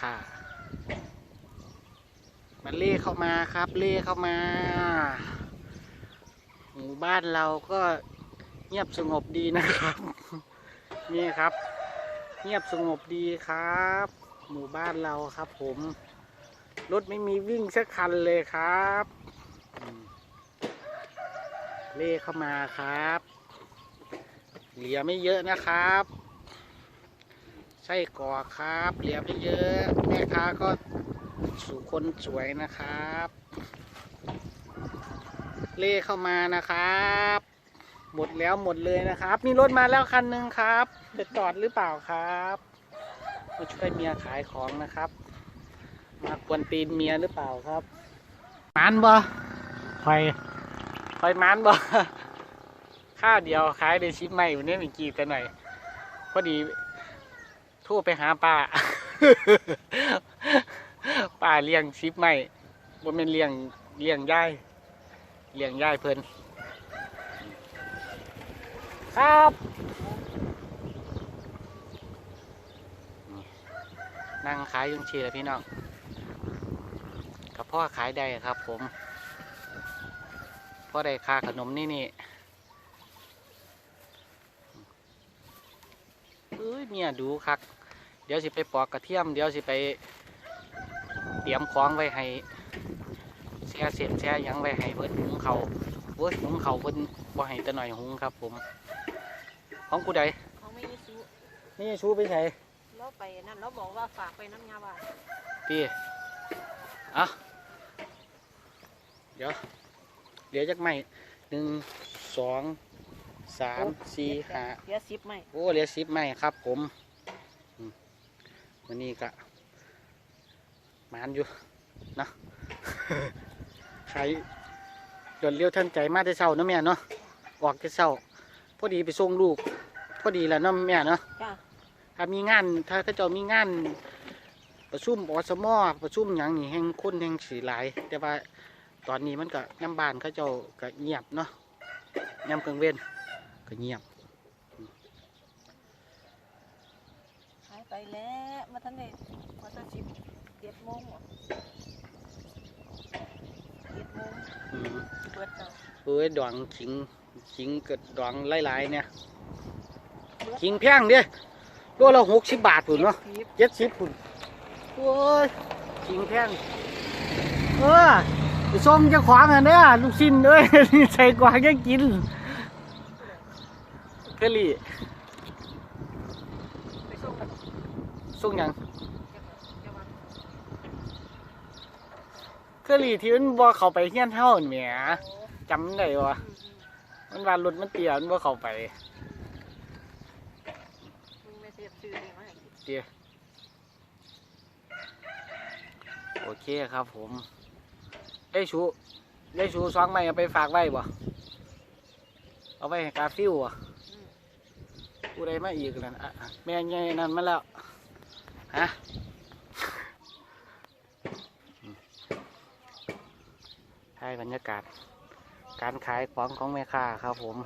ค่ามันเล่เข้ามาครับเล่เข้ามาหมู่บ้านเราก็เงียบสงบดีนะครับ นี่ครับ เงียบสงบดีครับ หมู่บ้านเราครับผมรถไม่มีวิ่งสักคันเลยครับเล่เข้ามาครับ เหลือไม่เยอะนะครับ ไส้กรอกครับเหลือไม่เยอะแม่ค้าก็สู่คนสวยนะครับ เล่เข้ามานะครับ หมดแล้วหมดเลยนะครับ มีรถมาแล้วคันหนึ่งครับ จะจอดหรือเปล่าครับมาช่วยเมียขายของนะครับ มากวนตีนเมียหรือเปล่าครับมานบ่คอยคอยมานบ่ข้าวเดียวขายได้ชิปใหม่วันนี้มีกี่แต่หน่อยพอดี โทรไปหาป้า ป้าเลี้ยงชิปใหม่บ่แม่นเลี้ยงเลี้ยงย่ายเลี้ยงย่ายเพิ่นครับนั่งขายยุงเชียพี่น้องกับพ่อขายได้ครับผมพ่อได้ค่าขนมนี่นี่เอ้ยเมียดูคัก เดี๋ยวสิไปปอกกระเทียม เดี๋ยวสิไปเตรียมของไว้ให้แช่เสร็จแช่หยังไว้ให้เพิ่นหุงเขาวเว้ยหุงเขาวเพิ่นบ่ให้แต่หน่อยหุงครับ ผม ของกูใดเขาไม่ได้ซื้อนี่ชูไปใส่เราไปนั่นเราบอกว่าฝากไปน้ำยาบ้านพี่อะเดี๋ยว เดี๋ยวจักไม่หนึ่งสองสามสี่ห้าเดี๋ยวสิบไหมโอ้เหลือสิบไม้ครับ ผมอืม วันนี้ก็มานอยู่นะใครจนเลี้ยวท่านใจมาแต่เช้าเนาะแม่เนาะออกแต่เช้าพอดีไปส่งลูกพอดีแล้วเนาะแม่เนาะจ้าถ้ามีงานถ้าเขาเจ้ามีงาน ประชุมอสมอประชุมหยังนี่แห่งคนแห่งสีหลาย แต่ว่าตอนนี้มันก็น้ำบานเขาเจ้าก็เงียบเนาะยำกลางเว้นก็เงียบ หาย ไปแล้วมาทันเลยมาทันสิบเจ็ดโมงเหรอเจ็ดโมงอืมเปิดเตาเอ้ยดองขิงขิงเกิดดองหลายๆเนี่ยขิงแพงเด้โลละหกสิบบาทพุ่นเนาะสิบเจ็ดสิบพุ่นโอ้ยขิงแพงเออไปส่งเจ้าของอันเด้อลูกชิ้นเอ้ยนี่ใส่กวางยังกินกะลี่ไปส่งกัน ส่งหยังจะมากะลี่ที่มันบ่เข้าไปเฮี้ยนเฮานี่แหมโอ้จำได้วะมันว่ารถมันเตี้ยมันบ่เข้าไปเสียบซื้อนี่มาให้กินเตี้ยโอเคครับผม ได้ชูได้ชูสองไม้เอาไปฝากไว้บ่เอาไว้ให้กาฟิวอะอืมผู้ใดมาอีกนั่นแม่ใหญ่นั่นมาแล้ว ฮะอืมถ่ายบรรยากาศ การขายของของแม่ค้าครับผม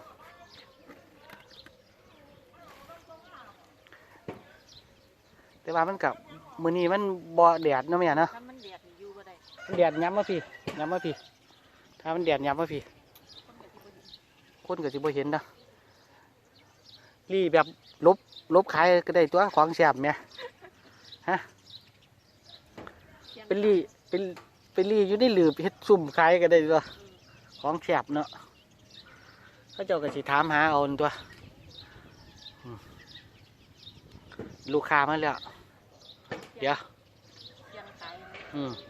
แต่ว่ามันกับมือนี้มันบ่แดดเนาะแม่เนาะถ้ามันแดดนี่อยู่ก็ได้มันแดดย้ำมาพี่ย้ำมาพี่ ถ้ามันแดดย้ำมาพี่ คนก็สิบ่เห็นคนก็สิบ่เห็นนะรีแบบลบลบขายก็ได้ตัวของแสบเนี่ย สียงเป็นรีเป็นเป็นรีอยู่ในหลืบเฮ็ดซุ่มขายก็ได้ตัวอืมของแสบเนาะเขาเจ้าก็สิถามหาเอานั่นตัวอืมลูกค้ามาแล้ว เดี๋ยวเสียงขายอืมเ